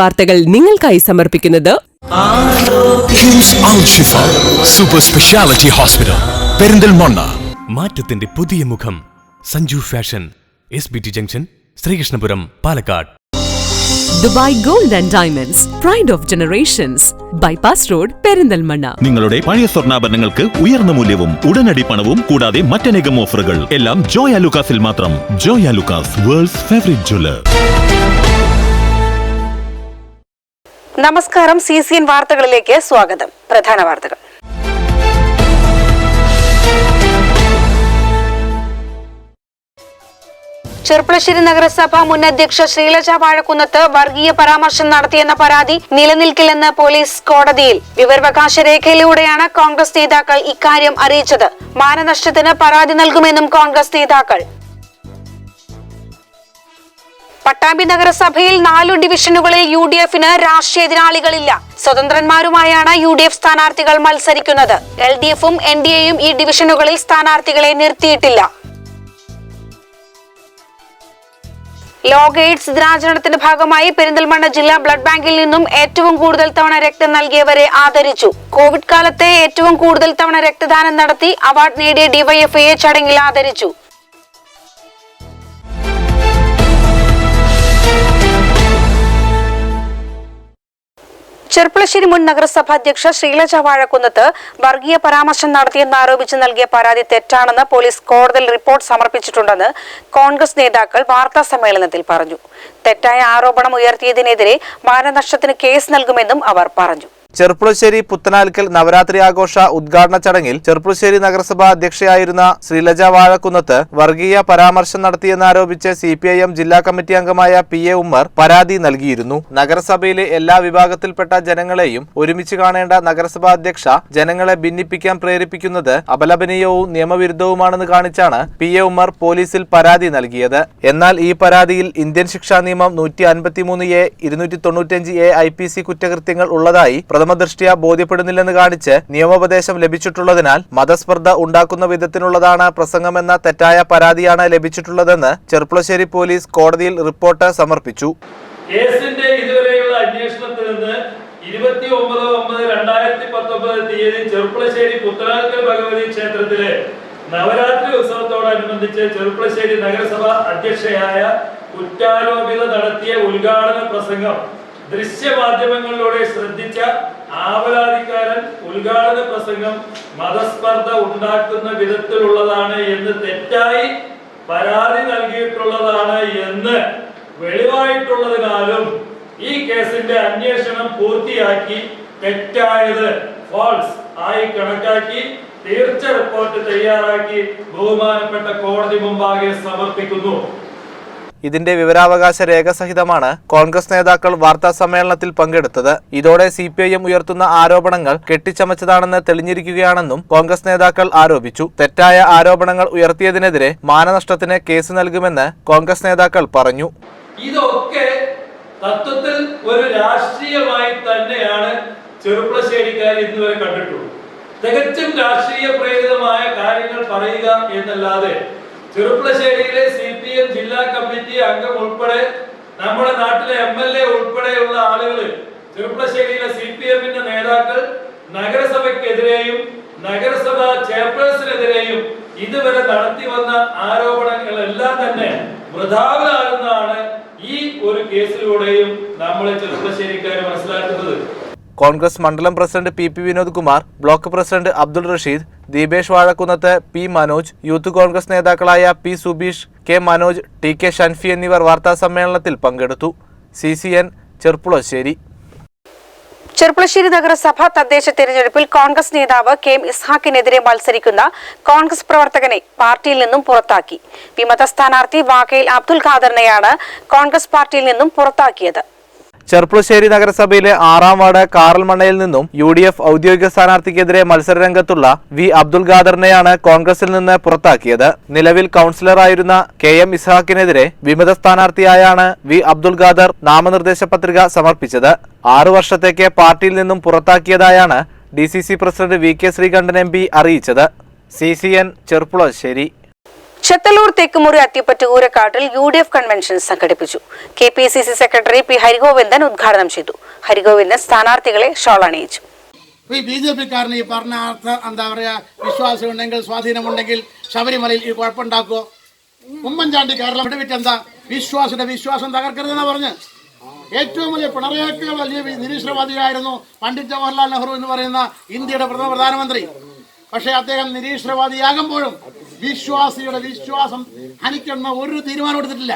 വാർത്തകൾ നിങ്ങൾക്കായി സമർപ്പിക്കുന്നത് KIMS Al Shifa super speciality hospital Perinthalmanna. മാറ്റത്തിന്റെ പുതിയ മുഖം. Sanju fashion S B T junction Sreekrishnapuram Palakkad. Dubai gold and diamonds pride of generations bypass road Perinthalmanna. നിങ്ങളുടെ പഴയ സ്വർണാഭരണങ്ങൾക്ക് ഉയർന്ന മൂല്യവും ഉടനടി പണവും കൂടാതെ മറ്റനേകം ഓഫറുകൾ. എല്ലാം ജോയ ലുക്കാസിൽ മാത്രം. Joyalukkas world's favourite jeweller നമസ്കാരം സി സി എൻ വാർത്തകളിലേക്ക് സ്വാഗതം. പ്രധാന വാർത്തകൾ. ചെർപ്പളശ്ശേരി നഗരസഭ മുൻ അധ്യക്ഷ ശ്രീലജ വാഴക്കുന്നത്ത് വർഗീയ പരാമർശം നടത്തിയെന്ന പരാതി നിലനിൽക്കില്ലെന്ന് പോലീസ് കോടതിയിൽ വിവരാവകാശ രേഖയിലൂടെയാണ് കോൺഗ്രസ് നേതാക്കൾ ഇക്കാര്യം അറിയിച്ചത്. മാനനഷ്ടത്തിന് പരാതി നൽകുമെന്നും കോൺഗ്രസ് നേതാക്കൾ പട്ടാമ്പി നഗരസഭയിൽ നാലു ഡിവിഷനുകളിൽ യു ഡി എഫിന് രാഷ്ട്രീയ എതിരാളികളില്ല. സ്വതന്ത്രന്മാരുമായാണ് യു ഡി എഫ് സ്ഥാനാർത്ഥികൾ മത്സരിക്കുന്നത്. എൽ ഡി എഫും എൻ ഡി എയും ഈ ഡിവിഷനുകളിൽ സ്ഥാനാർത്ഥികളെ നിർത്തിയിട്ടില്ല. ലോക എയ്ഡ്സ് ദിനാചരണത്തിന്റെ ഭാഗമായി പെരിന്തൽമണ്ണ ജില്ലാ ബ്ലഡ് ബാങ്കിൽ നിന്നും ഏറ്റവും കൂടുതൽ തവണ രക്തം നൽകിയവരെ ആദരിച്ചു. കോവിഡ് കാലത്തെ ഏറ്റവും കൂടുതൽ തവണ രക്തദാനം നടത്തി അവാർഡ് നേടിയ ഡിവൈഎഫ്ഐയെ ചടങ്ങിൽ ആദരിച്ചു. ചെർപ്പളശ്ശേരി മുൻ നഗരസഭാ അധ്യക്ഷ ശ്രീലജ വാഴക്കുന്നത്ത് വർഗീയ പരാമർശം നടത്തിയെന്ന് ആരോപിച്ച് നൽകിയ പരാതി തെറ്റാണെന്ന് പോലീസ് കോടതിയിൽ റിപ്പോർട്ട് സമർപ്പിച്ചിട്ടുണ്ടെന്ന് കോൺഗ്രസ് നേതാക്കൾ വാർത്താ സമ്മേളനത്തിൽ പറഞ്ഞു. തെറ്റായ ആരോപണം ഉയർത്തിയതിനെതിരെ മാനനഷ്ടത്തിന് കേസ് നൽകുമെന്നും അവർ പറഞ്ഞു. ചെർപ്പുളശ്ശേരി പുത്തനാൽക്കൽ നവരാത്രി ആഘോഷ ഉദ്ഘാടന ചടങ്ങിൽ ചെർപ്പുളശ്ശേരി നഗരസഭാ അധ്യക്ഷയായിരുന്ന ശ്രീലജ വാഴക്കുന്നത്ത് വർഗീയ പരാമർശം നടത്തിയെന്നാരോപിച്ച് സി പി ഐ എം ജില്ലാ കമ്മിറ്റി അംഗമായ പി എ ഉമ്മർ പരാതി നൽകിയിരുന്നു. നഗരസഭയിലെ എല്ലാ വിഭാഗത്തിൽപ്പെട്ട ജനങ്ങളെയും ഒരുമിച്ച് കാണേണ്ട നഗരസഭാ അധ്യക്ഷ ജനങ്ങളെ ഭിന്നിപ്പിക്കാൻ പ്രേരിപ്പിക്കുന്നത് അപലപനീയവും നിയമവിരുദ്ധവുമാണെന്ന് കാണിച്ചാണ് പി എ ഉമ്മർ പോലീസിൽ പരാതി നൽകിയത്. എന്നാൽ ഈ പരാതിയിൽ ഇന്ത്യൻ ശിക്ഷാ നിയമം നൂറ്റി അൻപത്തിമൂന്ന് എ ഇരുന്നൂറ്റി തൊണ്ണൂറ്റഞ്ച് എ ഐ പി സി കുറ്റകൃത്യങ്ങൾ ഉള്ളതായി പ്രഥമദൃഷ്ട്യാ ബോധ്യപ്പെടുന്നില്ലെന്ന് കാണിച്ച് നിയമോപദേശം ലഭിച്ചിട്ടുള്ളതിനാൽ മതസ്പർദ്ധ ഉണ്ടാക്കുന്ന വിധത്തിലുള്ളതാണ് പ്രസംഗമെന്ന തെറ്റായ പരാതിയാണ് ലഭിച്ചിട്ടുള്ളതെന്ന് ചെർപ്പുളശ്ശേരി പോലീസ് കോടതിയിൽ റിപ്പോർട്ട് സമർപ്പിച്ചു. കേസിന്റെ ഇതുവരെയുള്ള അന്വേഷണത്തിൽ നിന്ന് ഇരുപത്തി ഒമ്പത് ഒമ്പത് രണ്ടായിരത്തി പത്തൊമ്പത് തീയതി ചെറുപ്പളശ്ശേരി പുത്തനാൽക്കൽ ഭഗവതി ക്ഷേത്രത്തിലെ നവരാത്രി ഉത്സവത്തോടനുബന്ധിച്ച് ചെറുപ്പളശ്ശേരി നഗരസഭ അധ്യക്ഷയായ കുറ്റാരോപിത നടത്തിയ ഉദ്ഘാടന പ്രസംഗം ദൃശ്യമാധ്യമങ്ങളിലൂടെ ശ്രദ്ധിച്ച ആവലാതിക്കാരൻ ഉദ്ഘാടന പ്രസംഗം മതസ്പർദ്ധ ഉണ്ടാക്കുന്ന വിധത്തിലുള്ളതാണ് എന്ന് തെറ്റായി പരാതി നൽകിയിട്ടുള്ളതാണ് എന്ന് വെളിവായിട്ടുള്ളതിനാലും ഈ കേസിന്റെ അന്വേഷണം പൂർത്തിയാക്കി തെറ്റായത് ഫോൾസ് ആയി കണക്കാക്കി തീർച്ച റിപ്പോർട്ട് തയ്യാറാക്കി ബഹുമാനപ്പെട്ട കോടതി മുമ്പാകെ സമർപ്പിക്കുന്നു. ഇതിന്റെ വിവരാവകാശ രേഖ സഹിതമാണ് കോൺഗ്രസ് നേതാക്കൾ വാർത്താ സമ്മേളനത്തിൽ പങ്കെടുത്തത്. ഇതോടെ സി പി ഐ എം ഉയർത്തുന്ന ആരോപണങ്ങൾ കെട്ടിച്ചമച്ചതാണെന്ന് തെളിഞ്ഞിരിക്കുകയാണെന്നും കോൺഗ്രസ് നേതാക്കൾ ആരോപിച്ചു. തെറ്റായ ആരോപണങ്ങൾ ഉയർത്തിയതിനെതിരെ മാനനഷ്ടത്തിന് കേസ് നൽകുമെന്ന് കോൺഗ്രസ് നേതാക്കൾ പറഞ്ഞു. ഇതൊക്കെ തത്വത്തിൽ ഒരു രാഷ്ട്രീയമായി തന്നെയാണ് ചെറുപ്പശ്ശേരിക്കാർ തികച്ചും രാഷ്ട്രീയ പ്രേരിതമായ കാര്യങ്ങൾ പറയുക എന്നല്ലാതെ ചെറുപ്പളശ്ശേരിയിലെ സി പി എം ജില്ലാ കമ്മിറ്റി അംഗം ഉൾപ്പെടെ നമ്മുടെ നാട്ടിലെ എം എൽ എ ഉൾപ്പെടെയുള്ള ആളുകൾ ചെറുപ്പശ്ശേരിയിലെ സി പി എമ്മിന്റെ നേതാക്കൾ നഗരസഭയ്ക്കെതിരെയും നഗരസഭ ചെയർപേഴ്സണെതിരെയും ഇതുവരെ നടത്തി വന്ന ആരോപണങ്ങളെല്ലാം തന്നെ വൃഥാവിലാകുന്നതാണ് ഈ ഒരു കേസിലൂടെയും നമ്മളെ ചെറുപ്പശ്ശേരിക്കാർ മനസ്സിലാക്കുന്നത്. കോൺഗ്രസ് മണ്ഡലം president P P Vinod Kumar block president Abdul Rasheed Deepesh Vazhakkunnath P Manoj youth Congress നേതാക്കളായ P Subeesh K Manoj T K Shanfi എന്നിവർ വാർത്താ സമ്മേളനത്തിൽ പങ്കെടുത്തു. C C N Cherpulassery. Cherpulassery നഗരസഭ തദ്ദേശ തെരഞ്ഞെടുപ്പിൽ കോൺഗ്രസ് നേതാവ് കെ എം ഇസ്ഹാക്കിനെതിരെ മത്സരിക്കുന്ന കോൺഗ്രസ് പ്രവർത്തകനെ പാർട്ടിയിൽ നിന്നും പുറത്താക്കി. വിമത സ്ഥാനാർത്ഥി വാഗയിൽ അബ്ദുൽ ഖാദറിനെയാണ് കോൺഗ്രസ് പാർട്ടിയിൽ നിന്നും പുറത്താക്കിയത്. ചെർപ്പുളശ്ശേരി നഗരസഭയിലെ ആറാം വാർഡ് കാറൽമണ്ണയിൽ നിന്നും യു ഡി എഫ് ഔദ്യോഗിക സ്ഥാനാർത്ഥിക്കെതിരെ മത്സരരംഗത്തുള്ള വി അബ്ദുൽ ഖാദറിനെയാണ് കോൺഗ്രസിൽ നിന്ന് പുറത്താക്കിയത്. നിലവിൽ കൗൺസിലറായിരുന്ന കെ എം ഇസ്ഹാക്കിനെതിരെ വിമത സ്ഥാനാർത്ഥിയായാണ് വി അബ്ദുൽ ഖാദർ നാമനിർദ്ദേശ പത്രിക സമർപ്പിച്ചത്. ആറു വർഷത്തേക്ക് പാർട്ടിയിൽ നിന്നും പുറത്താക്കിയതായാണ് D C C president V K Sreekandan M P അറിയിച്ചത്. C C N Cherpulassery. Chethallur Thekkumuri അത്തിപ്പറ്റൂരക്കാട്ടിൽ U D F convention സംഘടിപ്പിച്ചു. K P C C secretary P Harigovindan ഉദ്ഘാടനം ചെയ്തു. ഹരിഗോവിന്ദൻ സ്ഥാനാർത്ഥികളെ ഷോൾ അണിയിച്ചു. ഈ ബി ജെ പിക്കാരന് ഈ പറഞ്ഞ അർത്ഥ എന്താ പറയുക വിശ്വാസം ഉണ്ടെങ്കിൽ സ്വാധീനമുണ്ടെങ്കിൽ ശബരിമലയിൽ ഈ കുഴപ്പമുണ്ടാക്കുമോ ഉമ്മൻചാണ്ടി കേരളം വിട്ട് എന്താ വിശ്വാസിയുടെ വിശ്വാസം തകർക്കരുതെന്നാ പറഞ്ഞ്. ഏറ്റവും വലിയ പിണറായിയേക്കാൾ വലിയ നിരീശ്വരവാദിയായിരുന്നു പണ്ഡിറ്റ് ജവഹർലാൽ നെഹ്റു എന്ന് പറയുന്ന ഇന്ത്യയുടെ പ്രഥമ പ്രധാനമന്ത്രി. പക്ഷേ അദ്ദേഹം നിരീശ്വരവാദിയാകുമ്പോഴും വിശ്വാസിയുടെ വിശ്വാസം ഹനിക്കുന്ന ഒരു തീരുമാനം എടുത്തിട്ടില്ല.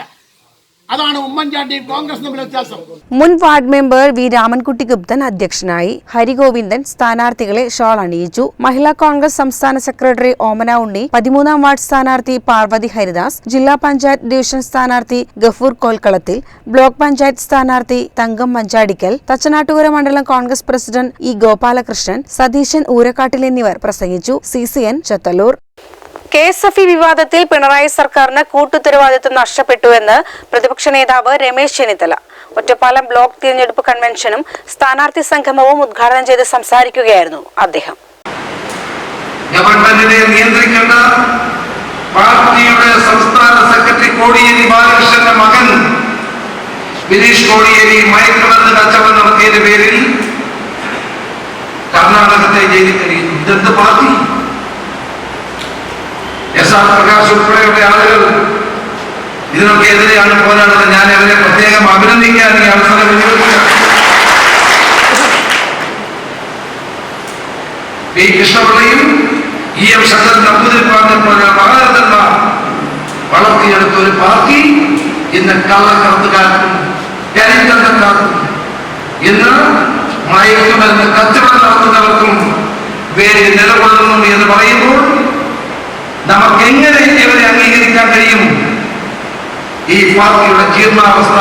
അതാണ് ഉമ്മൻചാണ്ടി കോൺഗ്രസ് തമ്മിലെ വ്യത്യാസം. മുൻ ward member V Ramankutty Gupthan അധ്യക്ഷനായി ഹരിഗോവിന്ദൻ സ്ഥാനാർത്ഥികളെ ഷോൾ അണിയിച്ചു. മഹിളാ കോൺഗ്രസ് സംസ്ഥാന സെക്രട്ടറി ഓമന ഉണ്ണി പതിമൂന്നാം വാർഡ് സ്ഥാനാർത്ഥി പാർവതി ഹരിദാസ് ജില്ലാ പഞ്ചായത്ത് ഡിവിഷൻ സ്ഥാനാർത്ഥി ഗഫൂർ കോൽക്കളത്തിൽ ബ്ലോക്ക് പഞ്ചായത്ത് സ്ഥാനാർത്ഥി തങ്കം മഞ്ചാടിക്കൽ തച്ചനാട്ടുകര മണ്ഡലം കോൺഗ്രസ് പ്രസിഡന്റ് ഇ ഗോപാലകൃഷ്ണൻ സതീശൻ ഊരക്കാട്ടിൽ എന്നിവർ പ്രസംഗിച്ചു. C C N Chethallur. K S F E വിവാദത്തിൽ പിണറായി സർക്കാരിന് കൂട്ടുത്തരവാദിത്വം നഷ്ടപ്പെട്ടുവെന്ന് പ്രതിപക്ഷ നേതാവ് രമേശ് ചെന്നിത്തല. ഒറ്റപ്പാലം ബ്ലോക്ക് തിരഞ്ഞെടുപ്പ് കൺവെൻഷനും സ്ഥാനാർത്ഥി സംഗമവും ഉദ്ഘാടനം ചെയ്ത് സംസാരിക്കുകയായിരുന്നു അദ്ദേഹം. പാർട്ടിയുടെ സംസ്ഥാന സെക്രട്ടറി കോടിയേരി ബാലകൃഷ്ണന്റെ മകൻ ബിനീഷ് കോടിയേരി മയക്കുമരുന്ന് കച്ചവടം നടത്തിയതിന്റെ പേരിൽ കർണാടകത്തെ ജയിലിൽ കഴിയുന്നു ഇതെന്ത് പാർട്ടി? എസ് ആർ പ്രകാശ് ഉൾപ്പെടെയുള്ള ആളുകൾ ഇതിനൊക്കെ എതിരെയാണ് പോരാടുന്നത്. ഞാൻ അവരെ പ്രത്യേകം അഭിനന്ദിക്കാൻ ഈ അവസരം പി കൃഷ്ണപിള്ളയും ഇ എം ശങ്കർ നമ്പൂതിരിപ്പാടിനെ വളർത്തിയെടുത്ത ഒരു പാർട്ടി ഇന്ന് കള്ളക്കടത്തുകാർക്കും മയക്കുമരുന്ന് കച്ചവടം നടത്തുന്നവർക്കും വേണ്ടി നിലകൊള്ളുന്നു എന്ന് പറയുമ്പോൾ നമുക്ക് എങ്ങനെ ഇവരെ അംഗീകരിക്കാൻ കഴിയും? ഈ പാർട്ടിയുടെ ജീർണാവസ്ഥ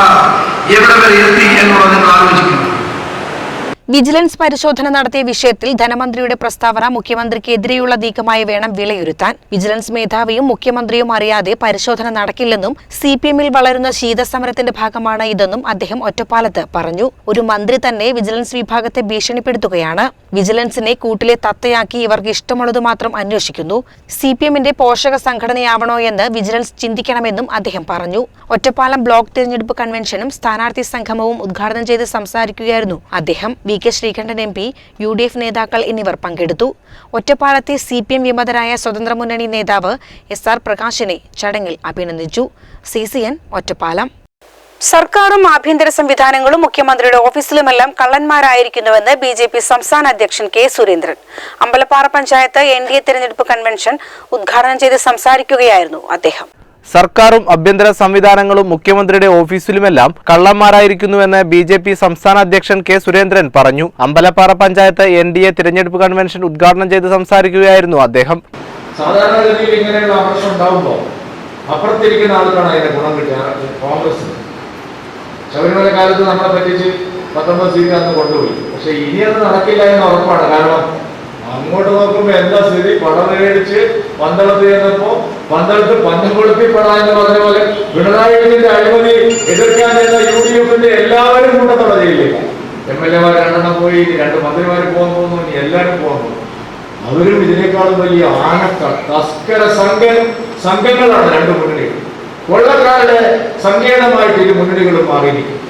എവിടെ വരെ എത്തി എന്നുള്ളത് നിങ്ങൾ ആലോചിക്കണം. വിജിലൻസ് പരിശോധന നടത്തിയ വിഷയത്തിൽ ധനമന്ത്രിയുടെ പ്രസ്താവന മുഖ്യമന്ത്രിക്കെതിരെയുള്ള നീക്കമായി വേണം വിലയിരുത്താൻ. വിജിലൻസ് മേധാവിയും മുഖ്യമന്ത്രിയും അറിയാതെ പരിശോധന നടക്കില്ലെന്നും സി പി എമ്മിൽ വളരുന്ന ശീതസമരത്തിന്റെ ഭാഗമാണ് ഇതെന്നും അദ്ദേഹം ഒറ്റപ്പാലത്ത് പറഞ്ഞു. ഒരു മന്ത്രി തന്നെ വിജിലൻസ് വിഭാഗത്തെ ഭീഷണിപ്പെടുത്തുകയാണ്. വിജിലൻസിനെ കൂട്ടിലെ തത്തയാക്കി ഇവർക്ക് ഇഷ്ടമുള്ളത് മാത്രം അന്വേഷിക്കുന്നു. സി പി എമ്മിന്റെ പോഷക സംഘടനയാവണോ എന്ന് വിജിലൻസ് ചിന്തിക്കണമെന്നും അദ്ദേഹം പറഞ്ഞു. ഒറ്റപ്പാലം ബ്ലോക്ക് തിരഞ്ഞെടുപ്പ് കൺവെൻഷനും സ്ഥാനാർത്ഥി സംഗമവും ഉദ്ഘാടനം ചെയ്ത് സംസാരിക്കുകയായിരുന്നു അദ്ദേഹം. V. K Sreekandan M P U D F നേതാക്കൾ എന്നിവർ പങ്കെടുത്തു. ഒറ്റപ്പാലത്തെ സി പി എം വിമതരായ സ്വതന്ത്ര മുന്നണി നേതാവ് എസ് ആർ പ്രകാശിനെ ചടങ്ങിൽ അഭിനന്ദിച്ചു. C C N Ottapalam. സർക്കാരും ആഭ്യന്തര സംവിധാനങ്ങളും മുഖ്യമന്ത്രിയുടെ ഓഫീസിലുമെല്ലാം കള്ളന്മാരായിരിക്കുന്നുവെന്ന് ബി ജെ പി സംസ്ഥാന അധ്യക്ഷൻ K Surendran. Ambalappara panchayat N D A തെരഞ്ഞെടുപ്പ് കൺവെൻഷൻ ഉദ്ഘാടനം ചെയ്ത് സംസാരിക്കുകയായിരുന്നു അദ്ദേഹം. സർക്കാരും ആഭ്യന്തര സംവിധാനങ്ങളും മുഖ്യമന്ത്രിയുടെ ഓഫീസിലുമെല്ലാം കള്ളന്മാരായിരിക്കുന്നുവെന്ന് ബി ജെ പി സംസ്ഥാന അധ്യക്ഷൻ കെ സുരേന്ദ്രൻ പറഞ്ഞു. Ambalappara panchayat N D A തിരഞ്ഞെടുപ്പ് കൺവെൻഷൻ ഉദ്ഘാടനം ചെയ്ത് സംസാരിക്കുകയായിരുന്നു അദ്ദേഹം. സാധാരണഗതിയിൽ ഇങ്ങനെയുള്ള പ്രശ്നം ഉണ്ടാകുമ്പോൾ അപ്പുറത്തിരിക്കുന്ന ആൾക്കാണ് അതിന്റെ ഗുണം കോൺഗ്രസ്. ശബരിമല കാലത്ത് നമ്മളെ പറ്റിച്ച് പത്തൊമ്പത് സീറ്റ് അന്ന് കൊണ്ടുപോയി. പക്ഷെ ഇനി അത് നടക്കില്ല എന്ന് ഉറപ്പാണ്. കാരണം അങ്ങോട്ട് നോക്കുമ്പോ എന്താ സ്ഥിതി? പടം മേടിച്ച് പന്തളത്ത് ചെന്നപ്പോ പന്തളത്ത് പന്തം കൊളുത്തിപ്പെടാൻ എന്ന് പറഞ്ഞ പോലെ പിണറായി അഴിമതി എതിർക്കാൻ ചെന്ന യു ഡി എഫിന്റെ എല്ലാവരും കൂട്ടത്തോടെ തുടങ്ങിയില്ല എം എൽ എമാർ രണ്ടെണ്ണം പോയി രണ്ട് മന്ത്രിമാർ പോകാൻ പോകുന്നു ഇനി എല്ലാവരും പോകാൻ പോകുന്നു. അവരും ഇതിനേക്കാളും വലിയ ആനക്ക തസ്കര സംഘ സംഘങ്ങളാണ് രണ്ട് മുന്നണികൾ. കൊള്ളക്കാരുടെ സങ്കീർണമായിട്ട് ഇരു മുന്നണികളും മാറിയിരിക്കും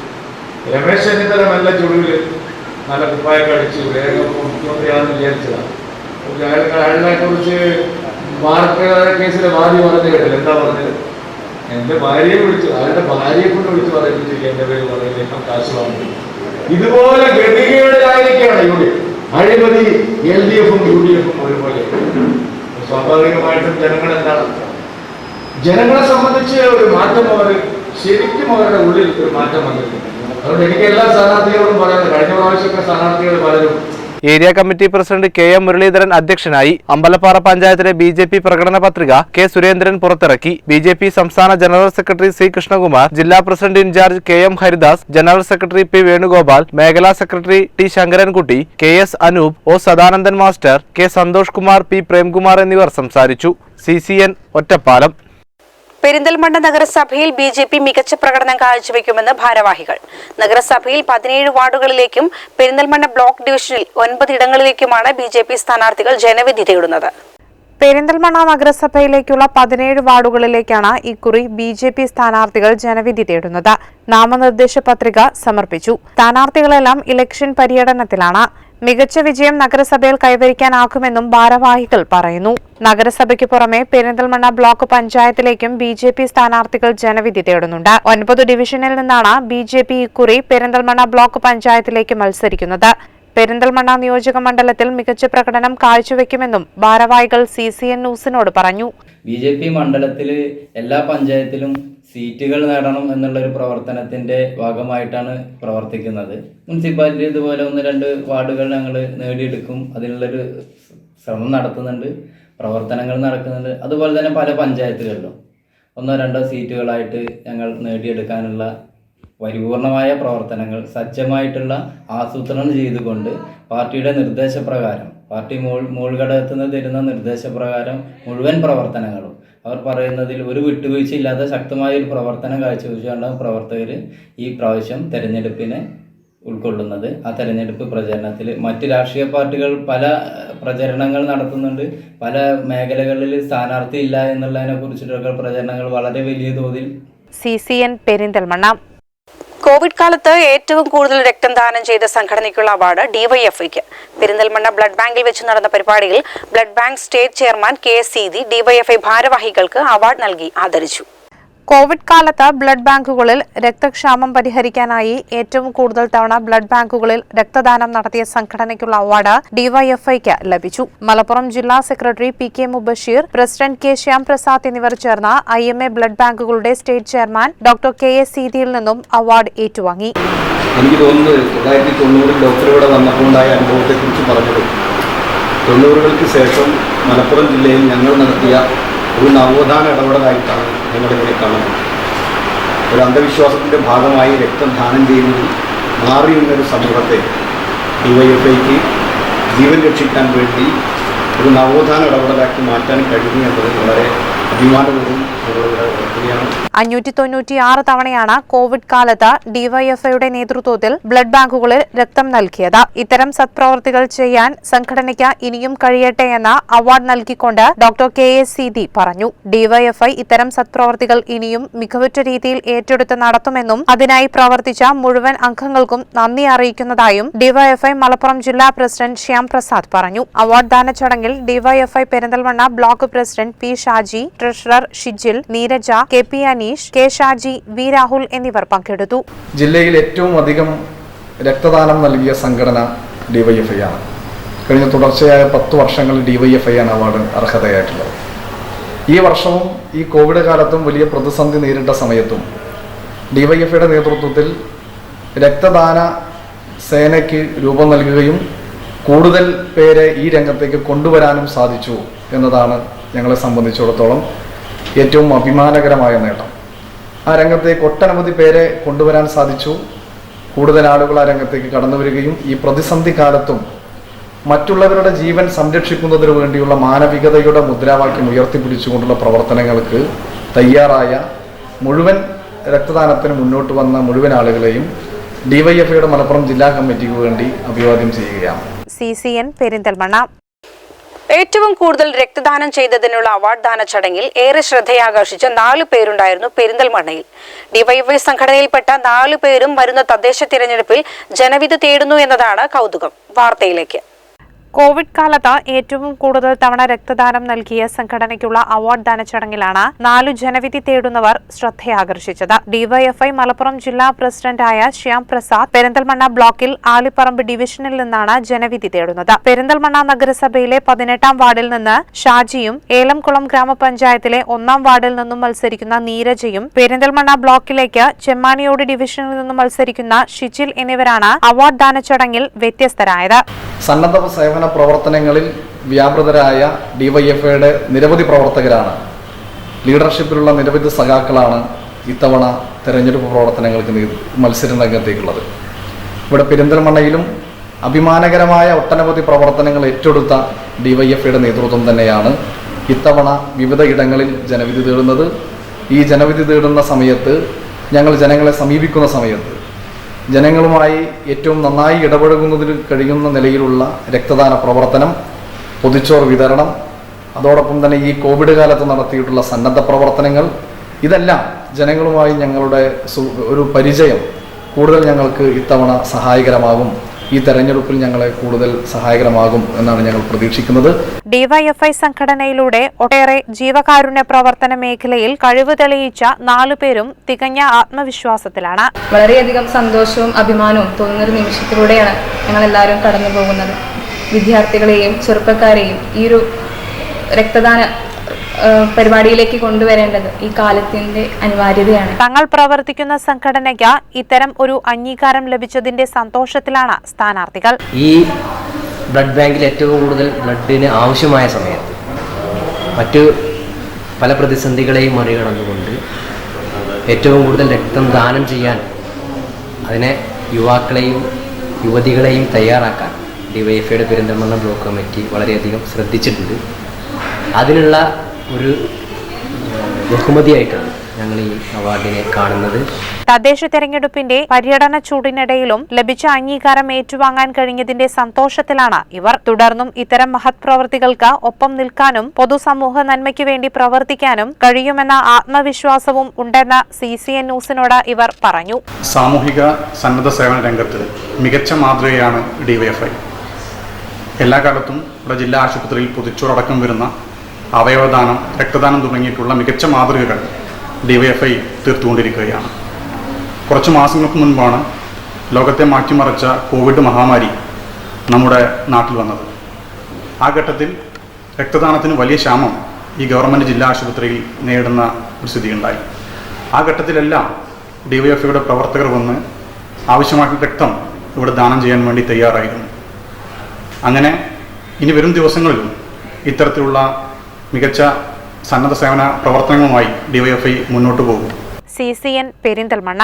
രമേശ് ചെന്നിത്തല നല്ല ചുളിവിൽ നല്ല കുപ്പായ അടിച്ച് വേഗം മുഖ്യമന്ത്രിയാണെന്ന് വിചാരിച്ചതാണ് അയാൾക്ക് അയാളെ കുറിച്ച് വാർത്ത കേസിലെ വാദി പറഞ്ഞു കേട്ടില്ല. എന്താ പറഞ്ഞത്? എന്റെ ഭാര്യയെ വിളിച്ചു. അയാളുടെ ഭാര്യയെ കൊണ്ട് വിളിച്ച് പറയിപ്പിച്ചില്ല എന്റെ പേര് പറയുന്നത് കാശ് വാങ്ങി. ഇതുപോലെ ഗതികേടായിരിക്കുകയാണ് ഇവിടെ. അഴിമതി എൽ ഡി എഫും യു ഡി എഫും ഒരുപോലെ. സ്വാഭാവികമായിട്ടും ജനങ്ങൾ എന്താണ്? ജനങ്ങളെ സംബന്ധിച്ച് ഒരു മാറ്റം അവർ ശരിക്കും അവരുടെ ഉള്ളിൽ ഒരു മാറ്റം വന്നിട്ടുണ്ട്. അതുകൊണ്ട് എനിക്ക് എല്ലാ സ്ഥാനാർത്ഥികളോടും പറയുന്നത് കഴിഞ്ഞ area committee president K M Muraleedharan അധ്യക്ഷനായി അമ്പലപ്പാറ പഞ്ചായത്തിലെ ബി ജെ പി പ്രകടന പത്രിക കെ സുരേന്ദ്രൻ പുറത്തിറക്കി. ബി ജെ പി സംസ്ഥാന ജനറൽ സെക്രട്ടറി സി കൃഷ്ണകുമാർ ജില്ലാ president in charge K M Haridas general secretary P Venugopal മേഖലാ secretary T Sankarankutty K S Anoop O Sadanandan master K Santhosh Kumar P Premkumar എന്നിവർ സംസാരിച്ചു. C Ottapalam. Perinthalmanna നഗരസഭയിൽ B J P മികച്ച പ്രകടനം കാഴ്ചവെക്കുമെന്ന് ഭാരവാഹികൾ. നഗരസഭയിൽ പതിനേഴ് വാർഡുകളിലേക്കും പെരിന്തൽമണ്ണ ബ്ലോക്ക് ഡിവിഷനിൽ ഒൻപത് ഇടങ്ങളിലേക്കുമാണ് ബി ജെ പി സ്ഥാനാർത്ഥികൾ ജനവിധി തേടുന്നത്. പെരിന്തൽമണ്ണ നഗരസഭയിലേക്കുള്ള പതിനേഴ് വാർഡുകളിലേക്കാണ് ഇക്കുറി ബി ജെ പി സ്ഥാനാർത്ഥികൾ ജനവിധി തേടുന്നത്. നാമനിർദ്ദേശ പത്രിക സമർപ്പിച്ചു. സ്ഥാനാർത്ഥികളെല്ലാം ഇലക്ഷൻ പര്യടനത്തിലാണ്. മികച്ച വിജയം നഗരസഭയിൽ കൈവരിക്കാനാകുമെന്നും ഭാരവാഹികൾ പറയുന്നു. നഗരസഭയ്ക്ക് പുറമെ പെരിന്തൽമണ്ണ ബ്ലോക്ക് പഞ്ചായത്തിലേക്കും ബി ജെ പി സ്ഥാനാർത്ഥികൾ ജനവിധി തേടുന്നുണ്ട്. ഒൻപത് ഡിവിഷനിൽ നിന്നാണ് ബി ജെ പി ഇക്കുറി പെരിന്തൽമണ്ണ ബ്ലോക്ക് പഞ്ചായത്തിലേക്ക് മത്സരിക്കുന്നത്. പെരിന്തൽമണ്ണ നിയോജക മണ്ഡലത്തിൽ മികച്ച പ്രകടനം കാഴ്ചവെക്കുമെന്നും ഭാരവാഹികൾ സി സി എൻ ന്യൂസിനോട് പറഞ്ഞു. ബി ജെ പി മണ്ഡലത്തിൽ എല്ലാ പഞ്ചായത്തിലും സീറ്റുകൾ നേടണം എന്നുള്ള ഒരു പ്രവർത്തനത്തിന്റെ ഭാഗമായിട്ടാണ് പ്രവർത്തിക്കുന്നത്. മുനിസിപ്പാലിറ്റി ഇതുപോലെ ഒന്ന് രണ്ട് വാർഡുകൾ ഞങ്ങൾ നേടിയെടുക്കും. അതിനുള്ളൊരു ശ്രമം നടത്തുന്നുണ്ട്. പ്രവർത്തനങ്ങൾ നടക്കുന്നുണ്ട്. അതുപോലെ തന്നെ പല പഞ്ചായത്തുകളിലും ഒന്നോ രണ്ടോ സീറ്റുകളായിട്ട് ഞങ്ങൾ നേടിയെടുക്കാനുള്ള പരിപൂർണമായ പ്രവർത്തനങ്ങൾ സജ്ജമായിട്ടുള്ള ആസൂത്രണം ചെയ്തുകൊണ്ട് പാർട്ടിയുടെ നിർദ്ദേശപ്രകാരം പാർട്ടി മോൾ മോൾ ഘടകത്തിൽ നിന്ന് തരുന്ന നിർദ്ദേശപ്രകാരം മുഴുവൻ പ്രവർത്തനങ്ങളും. അവർ പറയുന്നതിൽ ഒരു വിട്ടുവീഴ്ചയില്ലാതെ ശക്തമായ ഒരു പ്രവർത്തനം കാഴ്ചവെച്ചുകൊണ്ടാണ് പ്രവർത്തകർ ഈ പ്രാവശ്യം തെരഞ്ഞെടുപ്പിനെ ഉൾക്കൊള്ളുന്നത്. ആ തെരഞ്ഞെടുപ്പ് പ്രചരണത്തിൽ മറ്റ് രാഷ്ട്രീയ പാർട്ടികൾ പല പ്രചരണങ്ങൾ നടത്തുന്നുണ്ട്. പല മേഖലകളിൽ സ്ഥാനാർത്ഥി ഇല്ല എന്നുള്ളതിനെ കുറിച്ചിട്ടൊക്കെ പ്രചരണങ്ങൾ വളരെ വലിയ തോതിൽ C C N Perinthalmanna covid കാലത്ത് ഏറ്റവും കൂടുതൽ രക്തം ദാനം ചെയ്ത സംഘടനയ്ക്കുള്ള അവാർഡ് ഡിവൈഎഫ്ഐക്ക് പെരിന്തൽമണ്ണ ബ്ലഡ് ബാങ്കിൽ വെച്ച് നടന്ന പരിപാടിയിൽ blood bank state chairman K Seethi DYFI ഭാരവാഹികൾക്ക് award നൽകി ആദരിച്ചു. കോവിഡ് കാലത്ത് ബ്ലഡ് ബാങ്കുകളിൽ രക്തക്ഷാമം പരിഹരിക്കാനായി ഏറ്റവും കൂടുതൽ തവണ ബ്ലഡ് ബാങ്കുകളിൽ രക്തദാനം നടത്തിയ സംഘടനയ്ക്കുള്ള അവാർഡ് ഡിവൈഎഫ്ഐക്ക് ലഭിച്ചു. മലപ്പുറം ജില്ലാ secretary P K Mubasheer president K Shyamprasad എന്നിവർ ചേർന്ന ഐ എം എ ബ്ലഡ് ബാങ്കുകളുടെ state chairman doctor K S സീതിയിൽ നിന്നും അവാർഡ് ഏറ്റുവാങ്ങി. എനിക്ക് തോന്നുന്നത് തൊള്ളായിരത്തി തൊണ്ണൂറിൽ ഡോക്ടർ ഇവിടെ വന്നപ്പോഴുണ്ടായ അനുഭവത്തെക്കുറിച്ച് പറഞ്ഞത്. തൊണ്ണൂറുകൾക്ക് ശേഷം മലപ്പുറം ജില്ലയിൽ ഞങ്ങൾ നടത്തിയ ഒരു നവോത്ഥാന ഇടപെടലായിട്ടാണ് ഞങ്ങളിതിനെ കാണുന്നത്. ഒരു അന്ധവിശ്വാസത്തിന്റെ ഭാഗമായി രക്തം ദാനം ചെയ്യുന്നതിൽ മാറി നിന്നൊരു സമൂഹത്തെ ഡിവൈഎഫ്ഐക്ക് ജീവൻ രക്ഷിക്കാൻ വേണ്ടി ഒരു നവോത്ഥാന ഇടപെടലാക്കി മാറ്റാൻ കഴിഞ്ഞു എന്നത് വളരെ അഞ്ഞൂറ്റി തൊണ്ണൂറ്റിയാറ് തവണയാണ് കോവിഡ് കാലത്ത് ഡിവൈഎഫ്ഐയുടെ നേതൃത്വത്തിൽ ബ്ലഡ് ബാങ്കുകളിൽ രക്തം നൽകിയത്. ഇത്തരം സത്പ്രവർത്തികൾ ചെയ്യാൻ സംഘടനയ്ക്ക് ഇനിയും കഴിയട്ടെ എന്ന അവാർഡ് നൽകിക്കൊണ്ട് ഡോക്ടർ കെ എസ് സീതി പറഞ്ഞു. ഡിവൈഎഫ്ഐ ഇത്തരം സത്പ്രവർത്തികൾ ഇനിയും മികവുറ്റ രീതിയിൽ ഏറ്റെടുത്ത് നടത്തുമെന്നും അതിനായി പ്രവർത്തിച്ച മുഴുവൻ അംഗങ്ങൾക്കും നന്ദി അറിയിക്കുന്നതായും ഡിവൈഎഫ്ഐ മലപ്പുറം ജില്ലാ പ്രസിഡന്റ് ശ്യാം പ്രസാദ് പറഞ്ഞു. അവാർഡ് ദാന ചടങ്ങിൽ DYFI Perinthalmanna block president P Shaji treasurer Shijil Neeraja K P Aneesh K Shaji V Rahul എന്നിവർ പങ്കെടുത്തു. ജില്ലയിൽ ഏറ്റവും അധികം രക്തദാനം നൽകിയ സംഘടന ഡിവൈഎഫ്ഐ ആണ്. കഴിഞ്ഞ തുടർച്ചയായ പത്ത് വർഷങ്ങളിൽ ഡിവൈഎഫ്ഐ ആണ് അവാർഡ് അർഹതയായിട്ടുള്ളത്. ഈ വർഷവും ഈ കോവിഡ് കാലത്തും വലിയ പ്രതിസന്ധി നേരിട്ട സമയത്തും ഡിവൈഎഫ്ഐയുടെ നേതൃത്വത്തിൽ രക്തദാന സേനയ്ക്ക് രൂപം നൽകുകയും കൂടുതൽ പേരെ ഈ രംഗത്തേക്ക് കൊണ്ടുവരാനും സാധിച്ചു എന്നതാണ് ഞങ്ങളെ സംബന്ധിച്ചിടത്തോളം ഏറ്റവും അഭിമാനകരമായ നേട്ടം. ആ രംഗത്തേക്ക് ഒട്ടനവധി പേരെ കൊണ്ടുവരാൻ സാധിച്ചു. കൂടുതൽ ആളുകൾ ആ രംഗത്തേക്ക് കടന്നു വരികയും ഈ പ്രതിസന്ധി കാലത്തും മറ്റുള്ളവരുടെ ജീവൻ സംരക്ഷിക്കുന്നതിന് വേണ്ടിയുള്ള മാനവികതയുടെ മുദ്രാവാക്യം ഉയർത്തിപ്പിടിച്ചുകൊണ്ടുള്ള പ്രവർത്തനങ്ങൾക്ക് തയ്യാറായ മുഴുവൻ രക്തദാനത്തിന് മുന്നോട്ട് വന്ന മുഴുവൻ ആളുകളെയും ഡിവൈഎഫ്ഐയുടെ മലപ്പുറം ജില്ലാ കമ്മിറ്റിക്ക് വേണ്ടി അഭിവാദ്യം ചെയ്യുകയാണ്. സി സി എൻ പെരിന്തൽമണ്ണ ഏറ്റവും കൂടുതൽ രക്തദാനം ചെയ്തതിനുള്ള അവാർഡ് ദാന ചടങ്ങിൽ ഏറെ ശ്രദ്ധയാകർഷിച്ച നാലു പേരുണ്ടായിരുന്നു പെരിന്തൽമണ്ണയിൽ. ഡിവൈഎഫ്ഐ സംഘടനയിൽപ്പെട്ട നാലു പേരും വരുന്ന തദ്ദേശ തിരഞ്ഞെടുപ്പിൽ ജനവിധി തേടുന്നു എന്നതാണ് കൗതുകം. വാർത്തയിലേക്ക്. കോവിഡ് കാലത്ത് ഏറ്റവും കൂടുതൽ തവണ രക്തദാനം നൽകിയ സംഘടനയ്ക്കുള്ള അവാർഡ് ദാന ചടങ്ങിലാണ് നാലു ജനവിധി തേടുന്നവർ ശ്രദ്ധയാകർഷിച്ചത്. ഡിവൈഎഫ്ഐ മലപ്പുറം ജില്ലാ പ്രസിഡന്റായ ശ്യാം പ്രസാദ് പെരിന്തൽമണ്ണ ബ്ലോക്കിൽ ആലിപ്പറമ്പ് ഡിവിഷനിൽ നിന്നാണ് ജനവിധി തേടുന്നത്. പെരിന്തൽമണ്ണ നഗരസഭയിലെ പതിനെട്ടാം വാർഡിൽ നിന്ന് ഷാജിയും ഏലംകുളം ഗ്രാമപഞ്ചായത്തിലെ ഒന്നാം വാർഡിൽ നിന്നും മത്സരിക്കുന്ന നീരജയും പെരിന്തൽമണ്ണ ബ്ലോക്കിലേക്ക് ചെമ്മാനിയോട് ഡിവിഷനിൽ നിന്നും മത്സരിക്കുന്ന ഷിജിൽ എന്നിവരാണ് അവാർഡ് ദാന ചടങ്ങിൽ വ്യത്യസ്തരായത്. സന്നദ്ധ സേവന പ്രവർത്തനങ്ങളിൽ വ്യാപൃതരായ ഡിവൈഎഫ്ഐയുടെ നിരവധി പ്രവർത്തകരാണ്. ലീഡർഷിപ്പിലുള്ള നിരവധി സഖാക്കളാണ് ഇത്തവണ തെരഞ്ഞെടുപ്പ് പ്രവർത്തനങ്ങൾക്ക് മത്സര രംഗത്തേക്കുള്ളത്. ഇവിടെ പെരിന്തൽമണ്ണയിലും അഭിമാനകരമായ ഒട്ടനവധി പ്രവർത്തനങ്ങൾ ഏറ്റെടുത്ത ഡിവൈഎഫ്ഐയുടെ നേതൃത്വം തന്നെയാണ് ഇത്തവണ വിവിധ ഇടങ്ങളിൽ ജനവിധി തേടുന്നത്. ഈ ജനവിധി തേടുന്ന സമയത്ത് ഞങ്ങൾ ജനങ്ങളെ സമീപിക്കുന്ന സമയത്ത് ജനങ്ങളുമായി ഏറ്റവും നന്നായി ഇടപഴകുന്നതിന് കഴിയുന്ന നിലയിലുള്ള രക്തദാന പ്രവർത്തനം പൊതിച്ചോർ വിതരണം അതോടൊപ്പം തന്നെ ഈ കോവിഡ് കാലത്ത് നടത്തിയിട്ടുള്ള സന്നദ്ധ പ്രവർത്തനങ്ങൾ ഇതെല്ലാം ജനങ്ങളുമായി ഞങ്ങളുടെ ഒരു പരിചയം കൂടുതൽ ഞങ്ങൾക്ക് ഇത്തവണ സഹായകരമാകും. ഈ തെരഞ്ഞെടുപ്പിൽ ഞങ്ങളെ കൂടുതൽ സഹായകരമാകും എന്നാണ് ഞങ്ങൾ പ്രതീക്ഷിക്കുന്നത്. ഡിവൈഎഫ്ഐ സംഘടനയിലൂടെ ഒട്ടേറെ ജീവകാരുണ്യ പ്രവർത്തന മേഖലയിൽ കഴിവ് തെളിയിച്ച നാലുപേരും തികഞ്ഞ ആത്മവിശ്വാസത്തിലാണ്. വളരെയധികം സന്തോഷവും അഭിമാനവും തോന്നുന്നൊരു നിമിഷത്തിലൂടെയാണ് ഞങ്ങൾ എല്ലാവരും കടന്നു പോകുന്നത് വിദ്യാർത്ഥികളെയും ചെറുപ്പക്കാരെയും ഈ ഒരു രക്തദാന പരിപാടിയിലേക്ക് കൊണ്ടുവരേണ്ടത് ഈ കാലത്തിന്റെ അനിവാര്യതയാണ്. തങ്ങൾ പ്രവർത്തിക്കുന്ന സംഘടനയ്ക്ക് ഇത്തരം ഒരു അംഗീകാരം ലഭിച്ചതിന്റെ സന്തോഷത്തിലാണ് സ്ഥാനാർത്ഥികൾ. ഈ ബ്ലഡ് ബാങ്കിൽ ഏറ്റവും കൂടുതൽ ബ്ലഡിന് ആവശ്യമായ സമയത്ത് മറ്റു പല പ്രതിസന്ധികളെയും മറികടന്നുകൊണ്ട് ഏറ്റവും കൂടുതൽ രക്തം ദാനം ചെയ്യാൻ അതിനെ യുവാക്കളെയും യുവതികളെയും തയ്യാറാക്കാൻ ഡിവൈഎഫ്ഐയുടെ പെരിന്തൽമണ്ണ ബ്ലോക്ക് കമ്മിറ്റി വളരെയധികം ശ്രദ്ധിച്ചിട്ടുണ്ട്. അതിനുള്ള ഒരു ബഹുമതിയായിട്ടാണ് ഞങ്ങൾ ഈ അവാർഡിനെ കാണുന്നത്. തദ്ദേശ തെരഞ്ഞെടുപ്പിന്റെ പര്യടന ചൂടിനിടയിലും ലഭിച്ച അംഗീകാരം ഏറ്റുവാങ്ങാൻ കഴിഞ്ഞതിന്റെ സന്തോഷത്തിലാണ് ഇവർ. തുടർന്നും ഇത്തരം മഹത് പ്രവർത്തികൾക്ക് ഒപ്പം നിൽക്കാനും പൊതുസമൂഹ നന്മയ്ക്ക് വേണ്ടി പ്രവർത്തിക്കാനും കഴിയുമെന്ന ആത്മവിശ്വാസവും ഉണ്ടെന്ന സി സി എൻ ന്യൂസിനോട് ഇവർ പറഞ്ഞു. സാമൂഹിക സന്നദ്ധ സേവന രംഗത്ത് മികച്ച മാതൃകയാണ് ഡിവൈഎഫ്ഐ. എല്ലാ കാലത്തും ഇവിടെ ജില്ലാ ആശുപത്രിയിൽ പൊതിച്ചോറടക്കം വരുന്ന അവയവദാനം രക്തദാനം തുടങ്ങിയിട്ടുള്ള മികച്ച മാതൃകകൾ ഡിവൈഎഫ്ഐ തീർത്തുകൊണ്ടിരിക്കുകയാണ്. കുറച്ച് മാസങ്ങൾക്ക് മുൻപാണ് ലോകത്തെ മാറ്റിമറിച്ച കോവിഡ് മഹാമാരി നമ്മുടെ നാട്ടിൽ വന്നത്. ആ ഘട്ടത്തിൽ രക്തദാനത്തിന് വലിയ ക്ഷാമം ഈ ഗവൺമെന്റ് ജില്ലാ ആശുപത്രിയിൽ നേരിടുന്ന ഒരു സ്ഥിതിയുണ്ടായി. ആ ഘട്ടത്തിലെല്ലാം ഡിവൈഎഫ്ഐയുടെ പ്രവർത്തകർ വന്ന് ആവശ്യമായിട്ടുള്ള രക്തം ഇവിടെ ദാനം ചെയ്യാൻ വേണ്ടി തയ്യാറായിരുന്നു. അങ്ങനെ ഇനി വരും ദിവസങ്ങളിലും ഇത്തരത്തിലുള്ള മികച്ച സന്നദ്ധ സേവന പ്രവർത്തനങ്ങളുമായി ഡിവൈഎഫ്ഐ മുന്നോട്ട് പോകും. C C N Perinthalmanna.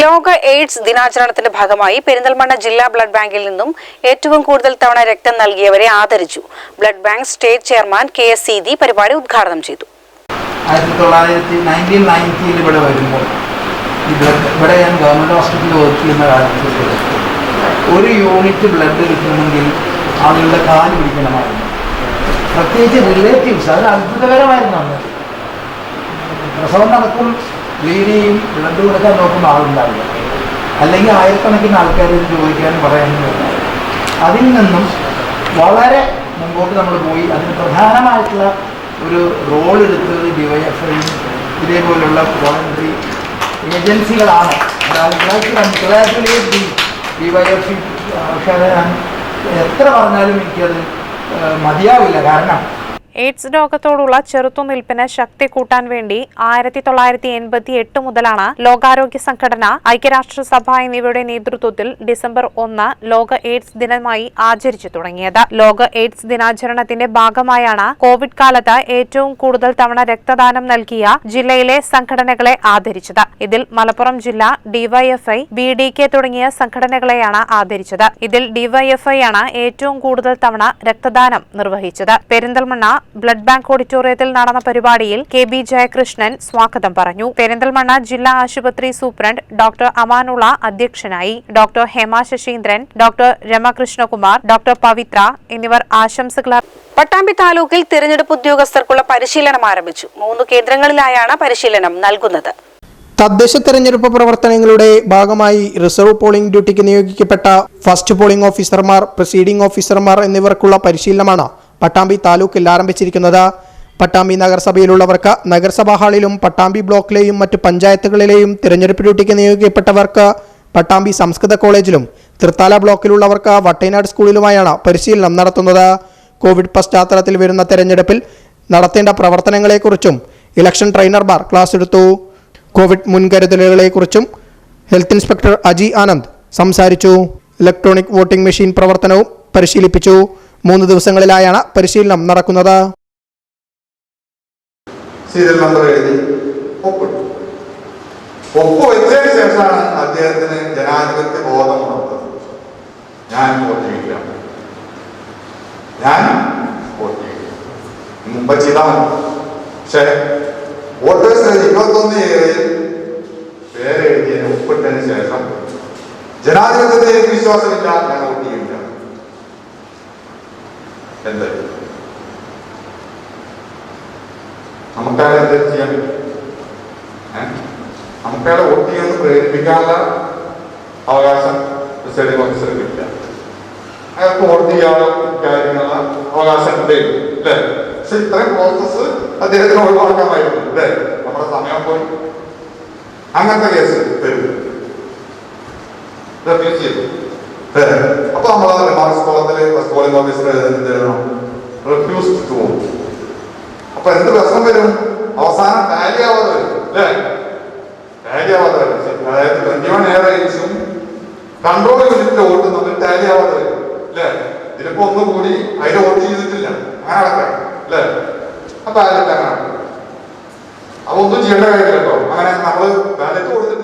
ലോക എയ്ഡ്സ് ദിനാചരണത്തിന്റെ ഭാഗമായി പെരിന്തൽമണ്ണ ജില്ലാ ബ്ലഡ് ബാങ്കിൽ നിന്നും ഏറ്റവും കൂടുതൽ തവണ രക്തം നൽകിയവരെ ആദരിച്ചു. Blood bank state chairman K S Seethi പരിപാടി ഉദ്ഘാടനം ചെയ്തു. ആയിരത്തി തൊള്ളായിരത്തി നയന്റീൻ നയന്റിയിൽ ഇവിടെ വരുമ്പോൾ ഇവിടെ ഇവിടെ ഞാൻ ഗവൺമെന്റ് ഹോസ്പിറ്റലിൽ വർക്ക് ചെയ്യുന്ന കാലത്ത് ഒരു യൂണിറ്റ് ബ്ലഡ് കിട്ടണമെങ്കിൽ ആളുകളുടെ കാൽ പിടിക്കണമായിരുന്നു. പ്രത്യേകിച്ച് റിലേറ്റീവ്സ് അത് അത്ഭുതകരമായിരുന്നു അന്ന്. പ്രസവം നടക്കും വീടിയും ബ്ലഡ് കൊടുക്കാൻ നോക്കുമ്പോൾ ആളുണ്ടാവില്ല. അല്ലെങ്കിൽ ആയിരക്കണക്കിന് ആൾക്കാർ ഇത് ചോദിക്കാനും പറയാനും അതിൽ നിന്നും വളരെ മുമ്പോട്ട് നമ്മൾ പോയി. അതിന് പ്രധാനമായിട്ടുള്ള ഒരു റോൾ എടുത്തത് ഡിവൈഎഫ്ഐയും ഇതേപോലുള്ള വോളണ്ടറി ഏജൻസികളാണ് ഡിവൈഎഫ്ഐ പക്ഷേ എത്ര പറഞ്ഞാലും എനിക്കത് മതിയാവില്ല. കാരണം എയ്ഡ്സ് രോഗത്തോടുള്ള ചെറുത്തുനിൽപ്പിന് ശക്തി കൂട്ടാൻ വേണ്ടി ആയിരത്തി തൊള്ളായിരത്തി എൺപത്തി എട്ട് മുതലാണ് ലോകാരോഗ്യ സംഘടന ഐക്യരാഷ്ട്രസഭ എന്നിവയുടെ നേതൃത്വത്തിൽ ഡിസംബർ ഒന്ന് ലോക എയ്ഡ്സ് ദിനമായി ആചരിച്ചു തുടങ്ങിയത്. ലോക എയ്ഡ്സ് ദിനാചരണത്തിന്റെ ഭാഗമായാണ് കോവിഡ് കാലത്ത് ഏറ്റവും കൂടുതൽ തവണ രക്തദാനം നൽകിയ ജില്ലയിലെ സംഘടനകളെ ആദരിച്ചത്. ഇതിൽ മലപ്പുറം ജില്ല ഡിവൈഎഫ്ഐ ബി ഡി കെ തുടങ്ങിയ സംഘടനകളെയാണ് ആദരിച്ചത്. ഇതിൽ ഡിവൈഎഫ്ഐ ആണ് ഏറ്റവും കൂടുതൽ തവണ രക്തദാനം നിർവഹിച്ചത്. പെരിന്തൽമണ്ണ ബ്ലഡ് ബാങ്ക് ഓഡിറ്റോറിയത്തിൽ നടന്ന പരിപാടിയിൽ കെ ബി ജയകൃഷ്ണൻ സ്വാഗതം പറഞ്ഞു. പെരിന്തൽമണ്ണ ജില്ലാ ആശുപത്രി സൂപ്രണ്ട് ഡോക്ടർ അമാനുള്ള അധ്യക്ഷനായി. Doctor Hema Sasheendran doctor Ramakrishnakumar doctor Pavithra എന്നിവർ ആശംസകൾ പട്ടാമ്പി താലൂക്കിൽ തിരഞ്ഞെടുപ്പ് ഉദ്യോഗസ്ഥർക്കുള്ള പരിശീലനം ആരംഭിച്ചു. മൂന്ന് കേന്ദ്രങ്ങളിലായാണ് പരിശീലനം നൽകുന്നത്. തദ്ദേശ തെരഞ്ഞെടുപ്പ് പ്രവർത്തനങ്ങളുടെ ഭാഗമായി റിസർവ് പോളിംഗ് ഡ്യൂട്ടിക്ക് നിയോഗിക്കപ്പെട്ട ഫസ്റ്റ് പോളിംഗ് ഓഫീസർമാർ പ്രസീഡിംഗ് ഓഫീസർമാർ എന്നിവർക്കുള്ള പരിശീലനമാണ് പട്ടാമ്പി താലൂക്കിൽ ആരംഭിച്ചിരിക്കുന്നത്. പട്ടാമ്പി നഗരസഭയിലുള്ളവർക്ക് നഗരസഭാ ഹാളിലും പട്ടാമ്പി ബ്ലോക്കിലെയും മറ്റ് പഞ്ചായത്തുകളിലെയും തിരഞ്ഞെടുപ്പ് ഡ്യൂട്ടിക്ക് നിയോഗിക്കപ്പെട്ടവർക്ക് പട്ടാമ്പി സംസ്കൃത കോളേജിലും തൃത്താല ബ്ലോക്കിലുള്ളവർക്ക് വട്ടേനാട് സ്കൂളിലുമായാണ് പരിശീലനം നടത്തുന്നത്. കോവിഡ് പശ്ചാത്തലത്തിൽ വരുന്ന തെരഞ്ഞെടുപ്പിൽ നടത്തേണ്ട പ്രവർത്തനങ്ങളെക്കുറിച്ചും ഇലക്ഷൻ ട്രെയിനർമാർ ക്ലാസ് എടുത്തു. കോവിഡ് മുൻകരുതലുകളെക്കുറിച്ചും ഹെൽത്ത് ഇൻസ്പെക്ടർ അജി ആനന്ദ് സംസാരിച്ചു. ഇലക്ട്രോണിക് വോട്ടിംഗ് മെഷീൻ പ്രവർത്തനവും പരിശീലിപ്പിച്ചു. മൂന്ന് ദിവസങ്ങളിലായാണ് പരിശീലനം നടക്കുന്നത്. സീരിയൽ നമ്പർ ഒപ്പ് വെച്ചതിന് ശേഷമാണ് അദ്ദേഹത്തിന് ജനാധിപത്യ ബോധം ഉണർന്നത്. ഞാൻ വോട്ട് ഞാൻ വോട്ട് ചെയ്യില്ല മുമ്പ് ചെയ്താൽ പക്ഷേ വോട്ടേഴ്സ് ഇരുപത്തൊന്ന് ഏഴിൽ പേരെഴുതിയതിന് ഒപ്പിട്ടതിന് ശേഷം ജനാധിപത്യത്തിൽ വിശ്വാസമില്ല. ഞാൻ വോട്ട് ചെയ്യില്ല എന്ത് നമുക്കയാളെ എന്തെങ്കിലും ചെയ്യാൻ പറ്റും? നമുക്കയാളെ വോട്ട് ചെയ്യാൻ പ്രേരിപ്പിക്കാനുള്ള അവകാശം പ്രിസൈഡിംഗ് ഓഫീസർ കിട്ടില്ല അയാൾക്ക് വോട്ട് ചെയ്യാനുള്ള കാര്യങ്ങളുള്ള അവകാശം ഉണ്ടായിരുന്നു അല്ലേ? പക്ഷെ ഇത്രയും പ്രോസസ്സ് അദ്ദേഹത്തിന് ഒഴിവാക്കാമായിരുന്നു. അല്ലേ? നമ്മുടെ സമയം പോയി. അങ്ങനത്തെ കേസ് തരും ചെയ്തു അപ്പൊ നമ്മൾ റിമാർക്സ് ഫസ്റ്റ് പോളിംഗ് ഓഫീസർ ചെയ്യണം റെഫ്യൂസ് ടു വോട്ട് അപ്പൊ എന്ത് പ്രശ്നം വരും? അവസാനം ടാലി ആവാതെ വരും അല്ലേ? ടാലി ആവാതെ വരും. അതായത് ട്വന്റി വൺ എയർ ഏജും കൺട്രോൾ യൂണിറ്റിന്റെ വോട്ടും തമ്മിൽ ടാലി ആവാതെ വരും അല്ലേ? ഇതിലിപ്പോ ഒന്ന് കൂടി അതിന്റെ വോട്ട് ചെയ്തിട്ടില്ല. അങ്ങനെ നടക്കാം അല്ലേ? അപ്പൊ ബാലറ്റ് അങ്ങനെ. അപ്പൊ ഒന്നും ചെയ്യേണ്ട കാര്യമില്ല കേട്ടോ. അങ്ങനെ നമ്മൾ ബാലറ്റ് കൊടുത്തിട്ടില്ല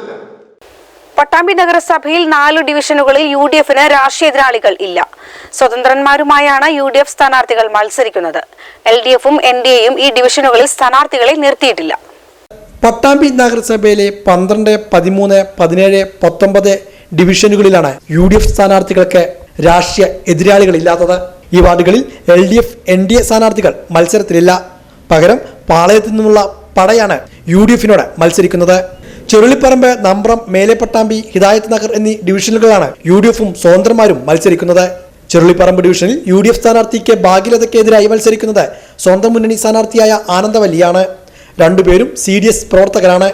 പട്ടാമ്പി നഗരസഭയിൽ നാലു ഡിവിഷനുകളിൽ യു ഡി എഫിന് രാഷ്ട്രീയ എതിരാളികൾ ഇല്ല. സ്വതന്ത്രന്മാരുമായാണ് യു ഡി എഫ് സ്ഥാനാർത്ഥികൾ മത്സരിക്കുന്നത്. എൽ ഡി എഫും എൻ ഡി എയും ഈ ഡിവിഷനുകളിൽ സ്ഥാനാർത്ഥികളെ നിർത്തിയിട്ടില്ല. പട്ടാമ്പി നഗരസഭയിലെ പന്ത്രണ്ട് പതിമൂന്ന് പതിനേഴ് പത്തൊമ്പത് ഡിവിഷനുകളിലാണ് യു ഡി എഫ് സ്ഥാനാർത്ഥികൾക്ക് രാഷ്ട്രീയ എതിരാളികളില്ലാത്തത് ഈ വാർഡുകളിൽ L D F N D A സ്ഥാനാർത്ഥികൾ മത്സരത്തിലില്ല. പകരം പാളയത്തു നിന്നുള്ള പടയാണ് യു ഡി എഫിനോട് മത്സരിക്കുന്നത്. ചുരുളിപ്പറമ്പ് നമ്പ്രം മേലെപ്പട്ടാമ്പി ഹിദായത്ത് നഗർ എന്നീ ഡിവിഷനുകളാണ് യു ഡി എഫും സ്വതന്ത്രമാരും മത്സരിക്കുന്നത്. ചുരുളിപ്പറമ്പ് ഡിവിഷനിൽ യു ഡി എഫ് സ്ഥാനാർത്ഥിക്ക് ഭാഗ്യലതയ്ക്കെതിരായി മത്സരിക്കുന്നത് സ്വന്തം മുന്നണി സ്ഥാനാർത്ഥിയായ ആനന്ദവല്ലിയാണ്. രണ്ടുപേരും സി ഡി എസ് പ്രവർത്തകരാണ്.